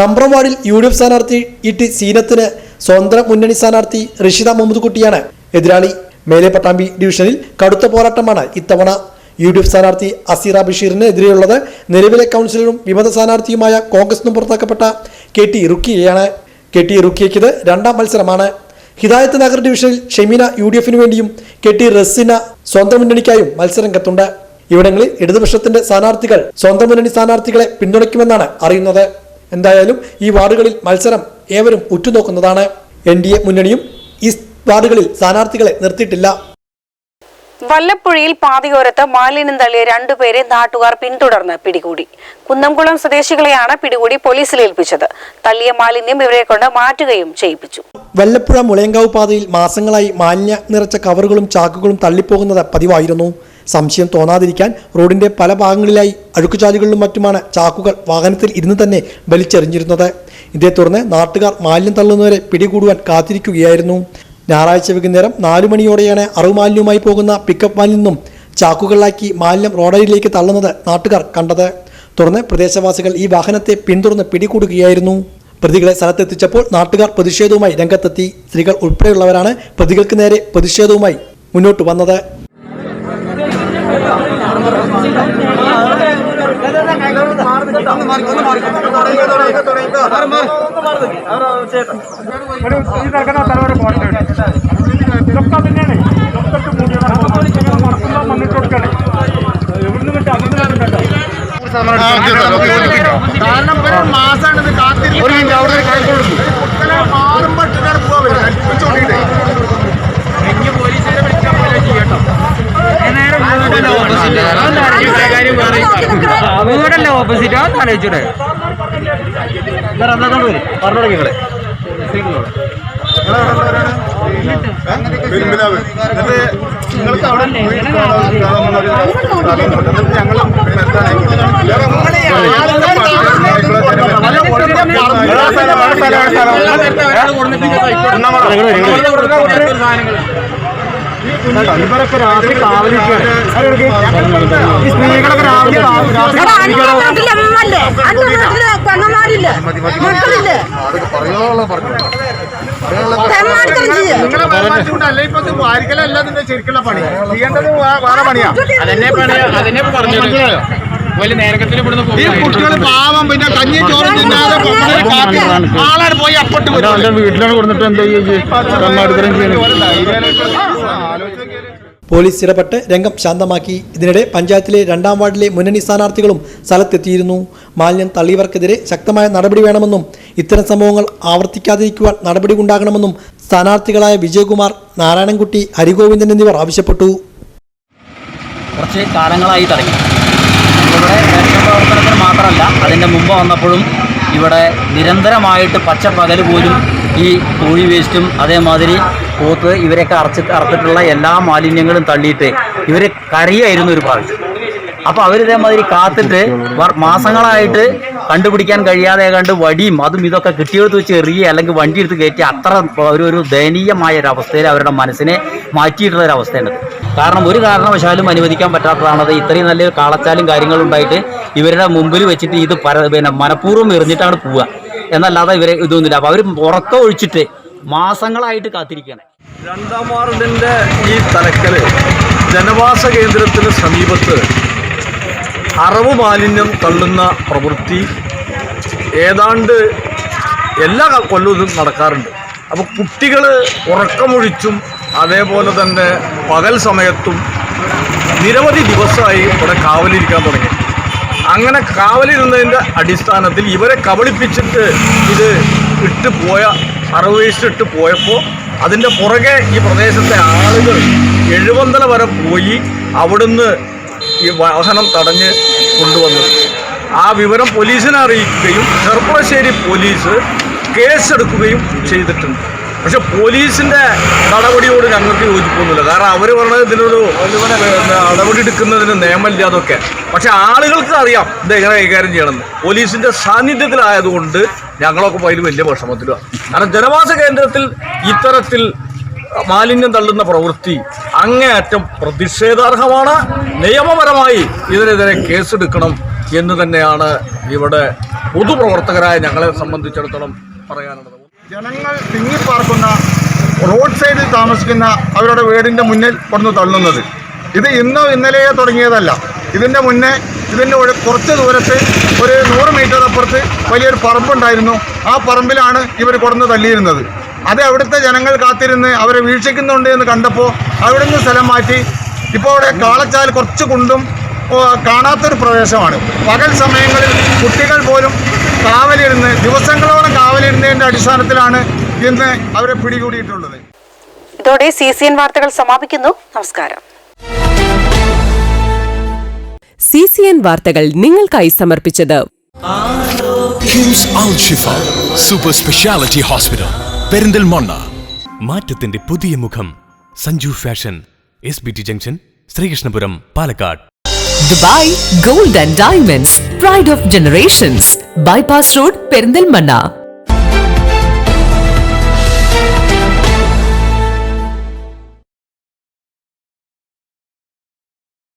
നമ്പ്രം വാർഡിൽ യു ഡി എഫ് സ്ഥാനാർത്ഥി ഇ ടി സീനത്തിന് സ്വതന്ത്ര മുന്നണി സ്ഥാനാർത്ഥി ഋഷിത മുഹമ്മദ് കുട്ടിയാണ്. എതിരാളി മേലെ പട്ടാമ്പി ഡിവിഷനിൽ കടുത്ത പോരാട്ടമാണ് ഇത്തവണ. യു ഡി എഫ് സ്ഥാനാർത്ഥി അസീറ ബഷീറിന് എതിരെയുള്ളത് നിലവിലെ കൗൺസിലറും വിമത സ്ഥാനാർത്ഥിയുമായ കോൺഗ്രസിനും പുറത്താക്കപ്പെട്ട കെ ടി റുക്കിയയാണ്. കെ ടി റുക്കിയയ്ക്ക് രണ്ടാം മത്സരമാണ്. ഹിദായത്ത് നഗർ ഡിവിഷനിൽ ഷെമീന യു ഡി എഫിനു വേണ്ടിയും കെ ടി റസിന സ്വന്തം മുന്നണിക്കായും മത്സരംഗത്തുണ്ട് ഇവിടങ്ങളിൽ ഇടതുപക്ഷത്തിന്റെ സ്ഥാനാർത്ഥികൾ സ്വന്തം മുന്നണി സ്ഥാനാർത്ഥികളെ പിന്തുണയ്ക്കുമെന്നാണ് അറിയുന്നത്. എന്തായാലും ഈ വാർഡുകളിൽ മത്സരം ഏവരും ഉറ്റുനോക്കുന്നതാണ്. എൻ ഡി എ മുന്നണിയും ഈ വാർഡുകളിൽ സ്ഥാനാർത്ഥികളെ നിർത്തിയിട്ടില്ല. വല്ലപ്പുഴയിൽ പാതയോരത്ത് മാലിന്യം തള്ളിയ രണ്ടുപേരെ നാട്ടുകാർ പിന്തുടർന്ന് പിടികൂടി. കുന്നംകുളം സ്വദേശികളെയാണ് പിടികൂടി പോലീസിൽ ഏൽപ്പിച്ചത്. തള്ളിയ മാലിന്യം ഇവരെ കൊണ്ട് മാറ്റുകയും ചെയ്യിപ്പിച്ചു. വല്ലപ്പുഴ മുളയങ്കാവ് പാതയിൽ മാസങ്ങളായി മാലിന്യ നിറച്ച കവറുകളും ചാക്കുകളും തള്ളിപ്പോകുന്നത് പതിവായിരുന്നു. സംശയം തോന്നാതിരിക്കാൻ റോഡിന്റെ പല ഭാഗങ്ങളിലായി അഴുക്കുചാലുകളിലും മറ്റുമാണ് ചാക്കുകൾ വാഹനത്തിൽ ഇരുന്ന് തന്നെ വലിച്ചെറിഞ്ഞിരുന്നത്. ഇതേ തുടർന്ന് നാട്ടുകാർ മാലിന്യം തള്ളുന്നവരെ പിടികൂടുവാൻ കാത്തിരിക്കുകയായിരുന്നു. ഞായറാഴ്ച വൈകുന്നേരം നാലു മണിയോടെയാണ് അറുമാലിന്യവുമായി പോകുന്ന പിക്കപ്പ് വാനിൽ നിന്നും ചാക്കുകളിലാക്കി മാലിന്യം റോഡരിയിലേക്ക് തള്ളുന്നത് നാട്ടുകാർ കണ്ടത്. തുടർന്ന് പ്രദേശവാസികൾ ഈ വാഹനത്തെ പിന്തുടർന്ന് പിടികൂടുകയായിരുന്നു. പ്രതികളെ സ്ഥലത്തെത്തിച്ചപ്പോൾ നാട്ടുകാർ പ്രതിഷേധവുമായി രംഗത്തെത്തി. സ്ത്രീകൾ ഉൾപ്പെടെയുള്ളവരാണ് പ്രതികൾക്ക് നേരെ പ്രതിഷേധവുമായി മുന്നോട്ട് വന്നത്. കാരണം ഇവർ മാസാണ് ഇത് കാത്തിരിക്കുന്നത് വീടല്ലേ ഓപ്പോസിറ്റ് അത് ആലോചിച്ചൂടെ അവിടെ ഇവരൊക്കെ രാത്രി കാവലിരിക്കുകയാണ്. ഈ സ്ത്രീകളൊക്കെ രാവിലെ നിങ്ങളെ ഇപ്പൊ ഇത് വാരിക്കലല്ല ഇതിന്റെ ശരിക്കുള്ള പണി. ചെയ്യേണ്ടത് വേറെ പണിയാ. അതന്നെ പണിയാ അതന്നെ പറഞ്ഞു ഈ കുട്ടികൾ പാവം പിന്നെ കഞ്ഞി ചോറ് തിന്നാതെ ആളാണ് പോയി അപ്പട്ട് വീട്ടിലാണ് കൊടുത്തിട്ട് എന്താ പോലീസ് ഇടപെട്ട് രംഗം ശാന്തമാക്കി. ഇതിനിടെ പഞ്ചായത്തിലെ രണ്ടാം വാർഡിലെ മുന്നണി സ്ഥാനാർത്ഥികളും സ്ഥലത്തെത്തിയിരുന്നു. മാലിന്യം തള്ളിയവർക്കെതിരെ ശക്തമായ നടപടി വേണമെന്നും ഇത്തരം സംഭവങ്ങൾ ആവർത്തിക്കാതിരിക്കുവാൻ നടപടി ഉണ്ടാകണമെന്നും സ്ഥാനാർത്ഥികളായ വിജയകുമാർ നാരായണൻകുട്ടി ഹരിഗോവിന്ദൻ എന്നിവർ ആവശ്യപ്പെട്ടു. കുറച്ച് കാലങ്ങളായി തുടങ്ങി. ഇവിടെ രക്ഷ പ്രവർത്തനത്തിന് മാത്രമല്ല അതിന്റെ മുമ്പ് വന്നപ്പോഴും ഇവിടെ നിരന്തരമായിട്ട് പച്ച പകൽ പോലും ഈ കോഴി വേസ്റ്റും അതേമാതിരി പോത്ത് ഇവരെയൊക്കെ അറച്ച് അറുത്തിട്ടുള്ള എല്ലാ മാലിന്യങ്ങളും തള്ളിയിട്ട് ഇവർ കരയായിരുന്നു ഒരു പ്രാവശ്യം അപ്പോൾ അവരിതേമാതിരി കാത്തിട്ട് മാസങ്ങളായിട്ട് കണ്ടുപിടിക്കാൻ കഴിയാതെ കണ്ട് വടിയും അതും ഇതൊക്കെ കിട്ടിയെടുത്ത് വെച്ച് എറിയുക അല്ലെങ്കിൽ വണ്ടി എടുത്ത് കയറ്റി അത്ര ഒരു ഒരു ദയനീയമായ ഒരു അവസ്ഥയിൽ അവരുടെ മനസ്സിനെ മാറ്റിയിട്ടുള്ള ഒരു അവസ്ഥയാണ് കാരണം ഒരു കാരണവശാലും അനുവദിക്കാൻ പറ്റാത്തതാണത്. ഇത്രയും നല്ല കാളച്ചാലും കാര്യങ്ങളും ഉണ്ടായിട്ട് ഇവരുടെ മുമ്പിൽ വെച്ചിട്ട് ഇത് പര പിന്നെ മനഃപൂർവം എറിഞ്ഞിട്ടാണ് പോവുക. എന്നല്ലാതെ ഇവരെ ഇതൊന്നുമില്ല. അപ്പോൾ അവർ ഉറക്കം ഒഴിച്ചിട്ട് മാസങ്ങളായിട്ട് കാത്തിരിക്കുകയാണ്. രണ്ടാം വാർഡിന്റെ ഈ തലക്കൽ ജനവാസ കേന്ദ്രത്തിന് സമീപത്ത് അറവ് മാലിന്യം തള്ളുന്ന പ്രവൃത്തി ഏതാണ്ട് എല്ലാ കൊല്ലവും നടക്കാറുണ്ട്. അപ്പോൾ കുട്ടികൾ ഉറക്കമൊഴിച്ചും അതേപോലെ തന്നെ പകൽ സമയത്തും നിരവധി ദിവസമായി ഇവിടെ കാവലിരിക്കാൻ തുടങ്ങി. അങ്ങനെ കാവലിരുന്നതിന്റെ അടിസ്ഥാനത്തിൽ ഇവരെ കബളിപ്പിച്ചിട്ട് ഇത് ഇട്ട് പോയ വേസ്റ്റ് പോയപ്പോൾ അതിന്റെ പുറകെ ഈ പ്രദേശത്തെ ആളുകൾ എഴുപന്തല വരെ പോയി അവിടുന്ന് ഈ വാഹനം തടഞ്ഞ് കൊണ്ടുവന്നു ആ വിവരം പോലീസിനെ അറിയിക്കുകയും ചെറുപ്പശ്ശേരി പോലീസ് കേസെടുക്കുകയും ചെയ്തിട്ടുണ്ട്. പക്ഷെ പോലീസിന്റെ നടപടിയോട് ഞങ്ങൾക്ക് യോജിപ്പൊന്നുമില്ല. കാരണം അവർ പറഞ്ഞത് ഇതിനൊരു നടപടി എടുക്കുന്നതിന് നിയമമില്ല അതൊക്കെ. പക്ഷെ ആളുകൾക്ക് അറിയാം ഇത് എങ്ങനെ കൈകാര്യം ചെയ്യണമെന്ന്. പോലീസിന്റെ സാന്നിധ്യത്തിലായതുകൊണ്ട് ഞങ്ങളൊക്കെ അതിൽ വലിയ വിഷമത്തിലാണ് കാരണം ജനവാസ കേന്ദ്രത്തിൽ ഇത്തരത്തിൽ മാലിന്യം തള്ളുന്ന പ്രവൃത്തി അങ്ങേയറ്റം പ്രതിഷേധാർഹമാണ്. നിയമപരമായി ഇതിനെതിരെ കേസെടുക്കണം എന്ന് തന്നെയാണ് ഇവിടെ പൊതുപ്രവർത്തകരായ ഞങ്ങളെ സംബന്ധിച്ചിടത്തോളം പറയാനുള്ളത്. ജനങ്ങൾ തിങ്ങിപ്പാർക്കുന്ന റോഡ് സൈഡിൽ താമസിക്കുന്ന അവരുടെ വീടിന്റെ മുന്നിൽ കൊണ്ടു തള്ളുന്നത്. ഇത് ഇന്നോ ഇന്നലെയോ തുടങ്ങിയതല്ല. ഇതിന്റെ മുന്നേ ഇതിന്റെ കുറച്ച് ദൂരത്ത് ഒരു നൂറ് മീറ്റർ അപ്പുറത്ത് വലിയൊരു പറമ്പുണ്ടായിരുന്നു. ആ പറമ്പിലാണ് ഇവർ കൊടുന്ന് തള്ളിയിരുന്നത്. അത് അവിടുത്തെ ജനങ്ങൾ കാത്തിരുന്ന് അവരെ വീക്ഷിക്കുന്നുണ്ട് എന്ന് കണ്ടപ്പോൾ അവിടെ നിന്ന് സ്ഥലം മാറ്റി. ഇപ്പോൾ അവിടെ കാളച്ചാൽ കുറച്ച് കുണ്ടും കാണാത്തൊരു പ്രദേശമാണ്. പകൽ സമയങ്ങളിൽ കുട്ടികൾ പോലും കാവലിരുന്ന് ദിവസങ്ങളോളം കാവലിരുന്നതിന്റെ അടിസ്ഥാനത്തിലാണ് ഇന്ന് അവരെ പിടികൂടിയിട്ടുള്ളത്. ഇതോടെ സി സി എൻ വാർത്തകൾ സമാപിക്കുന്നു. നമസ്കാരം. സി സി എൻ വാർത്തകൾ നിങ്ങൾക്കായി സമർപ്പിച്ചത് സൂപ്പർ സ്പെഷ്യാലിറ്റി ഹോസ്പിറ്റൽ പെരിന്തൽമണ്ണ. മാറ്റത്തിന്റെ പുതിയ മുഖം. Sanju fashion S B T junction Sreekrishnapuram Palakkad. Dubai gold and diamonds pride of generations bypass road Perinthalmanna